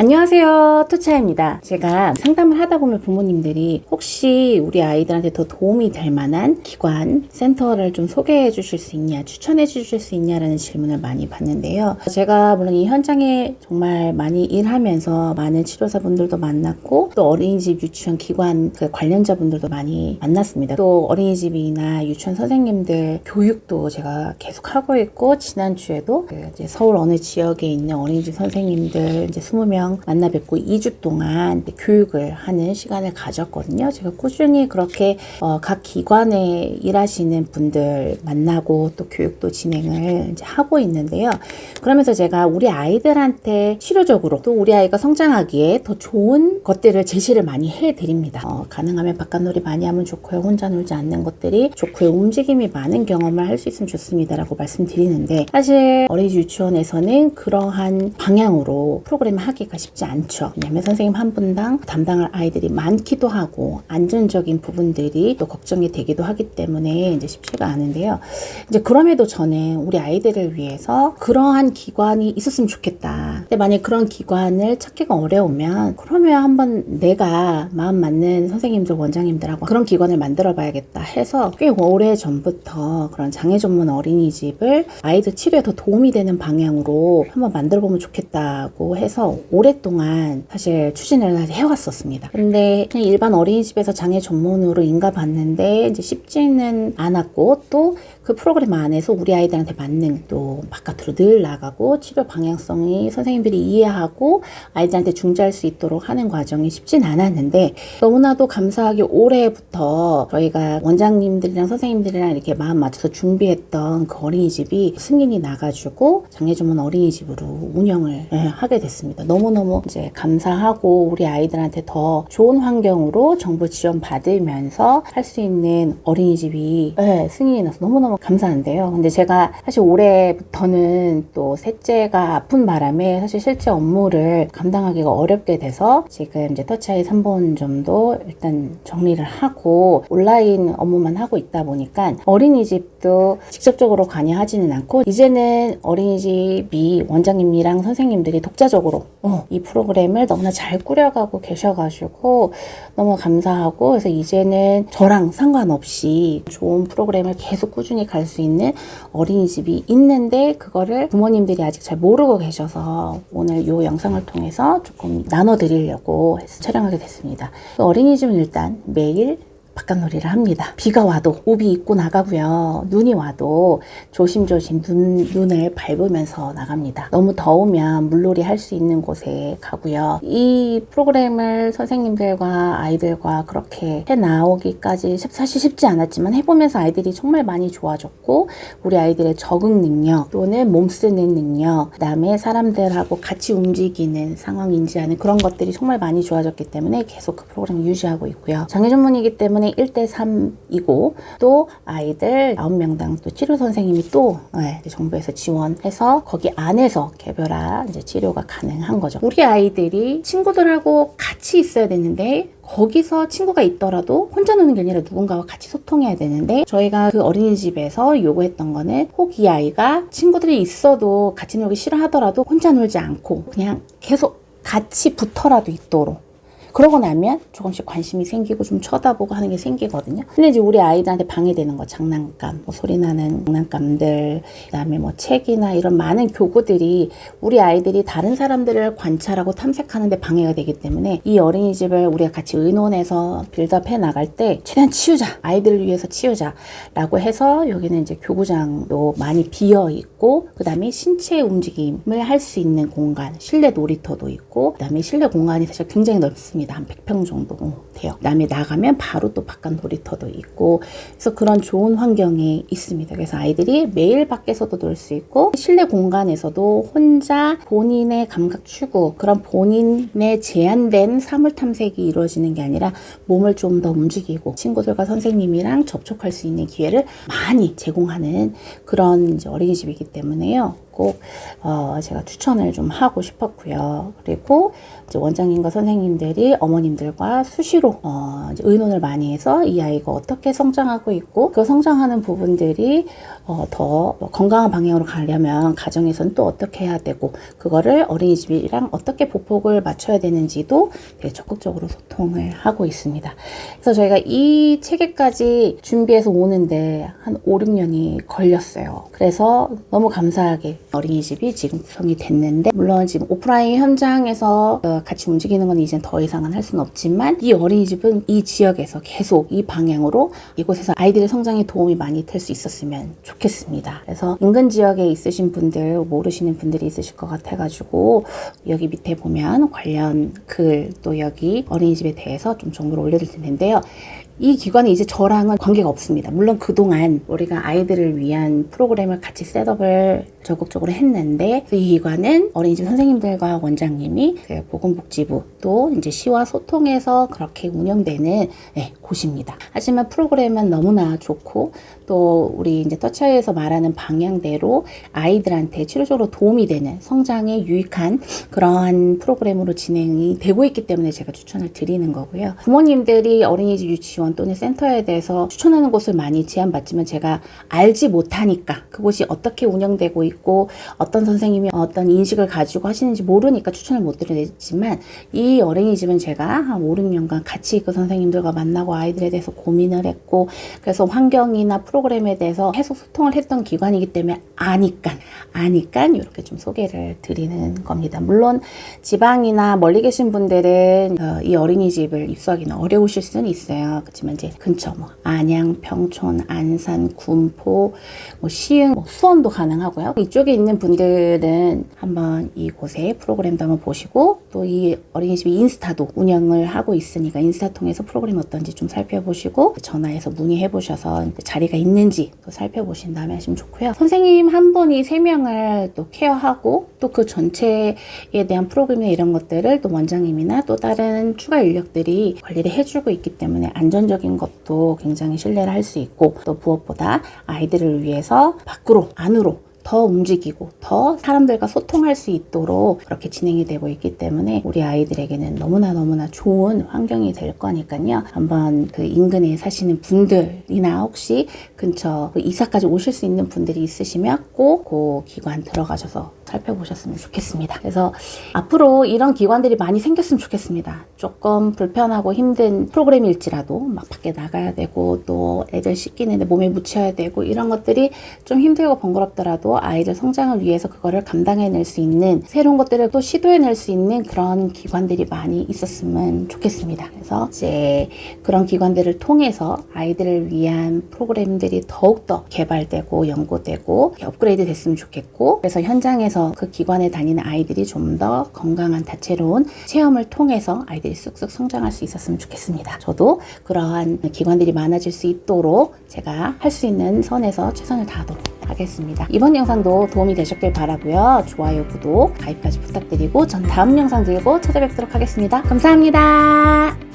안녕하세요. 투차입니다. 제가 상담을 하다 보면 부모님들이 혹시 우리 아이들한테 더 도움이 될 만한 기관, 센터를 좀 소개해 주실 수 있냐, 추천해 주실 수 있냐라는 질문을 많이 받는데요. 제가 물론 이 현장에 정말 많이 일하면서 많은 치료사분들도 만났고 또 어린이집 유치원 기관 그 관련자분들도 많이 만났습니다. 또 어린이집이나 유치원 선생님들 교육도 제가 계속 하고 있고 지난주에도 그 서울 어느 지역에 있는 어린이집 선생님들 이제 20명 만나 뵙고 2주 동안 교육을 하는 시간을 가졌거든요. 제가 꾸준히 그렇게 어, 각 기관에 일하시는 분들 만나고 또 교육도 진행을 이제 하고 있는데요. 그러면서 제가 우리 아이들한테 치료적으로 또 우리 아이가 성장하기에 더 좋은 것들을 제시를 많이 해드립니다. 어, 가능하면 바깥놀이 많이 하면 좋고요. 혼자 놀지 않는 것들이 좋고요. 움직임이 많은 경험을 할 수 있으면 좋습니다라고 말씀드리는데 사실 어린이집 유치원에서는 그러한 방향으로 프로그램을 하기가 쉽지 않죠. 왜냐하면 선생님 한 분당 담당할 아이들이 많기도 하고 안전적인 부분들이 또 걱정이 되기도 하기 때문에 이제 쉽지가 않은데요. 이제 그럼에도 저는 우리 아이들을 위해서 그러한 기관이 있었으면 좋겠다. 근데 만약 그런 기관을 찾기가 어려우면 그러면 한번 내가 마음 맞는 선생님들 원장님들하고 그런 기관을 만들어 봐야겠다 해서 꽤 오래 전부터 그런 장애 전문 어린이집을 아이들 치료에 더 도움이 되는 방향으로 한번 만들어 보면 좋겠다고 해서 오 랫동안 사실 추진을 해왔었습니다. 근데 그냥 일반 어린이집에서 장애 전문으로 인가 봤는데 이제 쉽지는 않았고 또 그 프로그램 안에서 우리 아이들한테 맞는 또 바깥으로 늘 나가고 치료 방향성이 선생님들이 이해하고 아이들한테 중재할 수 있도록 하는 과정이 쉽진 않았는데 너무나도 감사하게 올해부터 저희가 원장님들이랑 선생님들이랑 이렇게 마음 맞춰서 준비했던 그 어린이집이 승인이 나가지고 장애 전문 어린이집으로 운영을 예, 하게 됐습니다. 너무 너무 이제 감사하고 우리 아이들한테 더 좋은 환경으로 정부 지원 받으면서 할 수 있는 어린이집이 예, 승인이 나서 너무너무 감사한데요. 근데 제가 사실 올해부터는 또 셋째가 아픈 바람에 사실 실제 업무를 감당하기가 어렵게 돼서 지금 이제 터치아이 3본점도 일단 정리를 하고 온라인 업무만 하고 있다 보니까 어린이집도 직접적으로 관여하지는 않고 이제는 어린이집이 원장님이랑 선생님들이 독자적으로 어, 이 프로그램을 너무나 잘 꾸려가고 계셔가지고 너무 감사하고 그래서 이제는 저랑 상관없이 좋은 프로그램을 계속 꾸준히 갈 수 있는 어린이집이 있는데 그거를 부모님들이 아직 잘 모르고 계셔서 오늘 이 영상을 통해서 조금 나눠드리려고 해서 촬영하게 됐습니다. 어린이집은 일단 매일 바깥놀이를 합니다. 비가 와도 우비 입고 나가고요. 눈이 와도 조심조심 눈, 눈을 밟으면서 나갑니다. 너무 더우면 물놀이 할 수 있는 곳에 가고요. 이 프로그램을 선생님들과 아이들과 그렇게 해 나오기까지 사실 쉽지 않았지만 해보면서 아이들이 정말 많이 좋아졌고 우리 아이들의 적응 능력 또는 몸 쓰는 능력 그다음에 사람들하고 같이 움직이는 상황 인지 하는 그런 것들이 정말 많이 좋아졌기 때문에 계속 그 프로그램을 유지하고 있고요. 장애 전문이기 때문에 1대3이고 또 아이들 9명당 또 치료 선생님이 또 네, 정부에서 지원해서 거기 안에서 개별화 이제 치료가 가능한 거죠. 우리 아이들이 친구들하고 같이 있어야 되는데 거기서 친구가 있더라도 혼자 노는 게 아니라 누군가와 같이 소통해야 되는데 저희가 그 어린이집에서 요구했던 거는 혹 이 아이가 친구들이 있어도 같이 놀기 싫어하더라도 혼자 놀지 않고 그냥 계속 같이 붙어라도 있도록 그러고 나면 조금씩 관심이 생기고 좀 쳐다보고 하는 게 생기거든요. 근데 이제 우리 아이들한테 방해되는 거 장난감, 뭐 소리 나는 장난감들, 그다음에 뭐 책이나 이런 많은 교구들이 우리 아이들이 다른 사람들을 관찰하고 탐색하는데 방해가 되기 때문에 이 어린이집을 우리가 같이 의논해서 빌드업해 나갈 때 최대한 치우자, 아이들을 위해서 치우자라고 해서 여기는 이제 교구장도 많이 비어 있고 그다음에 신체 움직임을 할 수 있는 공간, 실내 놀이터도 있고 그다음에 실내 공간이 사실 굉장히 넓습니다. 한 100평 정도 돼요. 그다음에 나가면 바로 또 바깥 놀이터도 있고 그래서 그런 좋은 환경이 있습니다. 그래서 아이들이 매일 밖에서도 놀 수 있고 실내 공간에서도 혼자 본인의 감각 추구 그런 본인의 제한된 사물 탐색이 이루어지는 게 아니라 몸을 좀 더 움직이고 친구들과 선생님이랑 접촉할 수 있는 기회를 많이 제공하는 그런 어린이집이기 때문에요. 꼭 어, 제가 추천을 좀 하고 싶었고요. 그리고 원장님과 선생님들이 어머님들과 수시로 어, 의논을 많이 해서 이 아이가 어떻게 성장하고 있고 그 성장하는 부분들이 어, 더 건강한 방향으로 가려면 가정에서는 또 어떻게 해야 되고 그거를 어린이집이랑 어떻게 보폭을 맞춰야 되는지도 되게 적극적으로 소통을 하고 있습니다. 그래서 저희가 이 체계까지 준비해서 오는데 한 5, 6년이 걸렸어요. 그래서 너무 감사하게 어린이집이 지금 구성이 됐는데 물론 지금 오프라인 현장에서 어, 같이 움직이는 건 이제 더 이상은 할 수는 없지만 이 어린이집은 이 지역에서 계속 이 방향으로 이곳에서 아이들의 성장에 도움이 많이 될 수 있었으면 좋겠습니다. 그래서 인근 지역에 있으신 분들 모르시는 분들이 있으실 것 같아가지고 여기 밑에 보면 관련 글 또 여기 어린이집에 대해서 좀 정보를 올려드릴 텐데요. 이 기관은 이제 저랑은 관계가 없습니다. 물론 그동안 우리가 아이들을 위한 프로그램을 같이 셋업을 적극적으로 했는데 이 기관은 어린이집 선생님들과 원장님이 그 보건복지부 또 이제 시와 소통해서 그렇게 운영되는 네, 곳입니다. 하지만 프로그램은 너무나 좋고 또 우리 이제 터치아이에서 말하는 방향대로 아이들한테 치료적으로 도움이 되는 성장에 유익한 그러한 프로그램으로 진행이 되고 있기 때문에 제가 추천을 드리는 거고요. 부모님들이 어린이집 유치원 또는 센터에 대해서 추천하는 곳을 많이 제안받지만 제가 알지 못하니까 그곳이 어떻게 운영되고 있고 어떤 선생님이 어떤 인식을 가지고 하시는지 모르니까 추천을 못 드리지만 이 어린이집은 제가 한 5, 6년간 같이 그 선생님들과 만나고 아이들에 대해서 고민을 했고 그래서 환경이나 프로그램에 대해서 계속 소통을 했던 기관이기 때문에 아니까 아니까 이렇게 좀 소개를 드리는 겁니다. 물론 지방이나 멀리 계신 분들은 어, 이 어린이집을 입소하기는 어려우실 수는 있어요. 그렇지만 이제 근처 뭐 안양, 평촌, 안산, 군포, 뭐 시흥, 뭐 수원도 가능하고요. 이쪽에 있는 분들은 한번 이곳에 프로그램도 한번 보시고 또 이 어린이집 인스타도 운영을 하고 있으니까 인스타 통해서 프로그램 어떤지 좀 살펴보시고 전화해서 문의해 보셔서 자리가 있는지 또 살펴보신 다음에 하시면 좋고요. 선생님 한 분이 세 명을 또 케어하고 또 그 전체에 대한 프로그램이나 이런 것들을 또 원장님이나 또 다른 추가 인력들이 관리를 해주고 있기 때문에 안전적인 것도 굉장히 신뢰를 할 수 있고 또 무엇보다 아이들을 위해서 밖으로 안으로 더 움직이고 더 사람들과 소통할 수 있도록 그렇게 진행이 되고 있기 때문에 우리 아이들에게는 너무나 너무나 좋은 환경이 될 거니까요. 한번 그 인근에 사시는 분들이나 혹시 근처 그 이사까지 오실 수 있는 분들이 있으시면 꼭 그 기관 들어가셔서 살펴보셨으면 좋겠습니다. 그래서 앞으로 이런 기관들이 많이 생겼으면 좋겠습니다. 조금 불편하고 힘든 프로그램일지라도 막 밖에 나가야 되고 또 애들 씻기는데 몸에 묻혀야 되고 이런 것들이 좀 힘들고 번거롭더라도 아이들 성장을 위해서 그거를 감당해낼 수 있는 새로운 것들을 또 시도해낼 수 있는 그런 기관들이 많이 있었으면 좋겠습니다. 그래서 이제 그런 기관들을 통해서 아이들을 위한 프로그램들이 더욱더 개발되고 연구되고 업그레이드 됐으면 좋겠고 그래서 현장에서 그 기관에 다니는 아이들이 좀 더 건강한 다채로운 체험을 통해서 아이들이 쑥쑥 성장할 수 있었으면 좋겠습니다. 저도 그러한 기관들이 많아질 수 있도록 제가 할 수 있는 선에서 최선을 다하도록 하겠습니다. 이번 영상도 도움이 되셨길 바라고요. 좋아요, 구독, 가입까지 부탁드리고 전 다음 영상 들고 찾아뵙도록 하겠습니다. 감사합니다.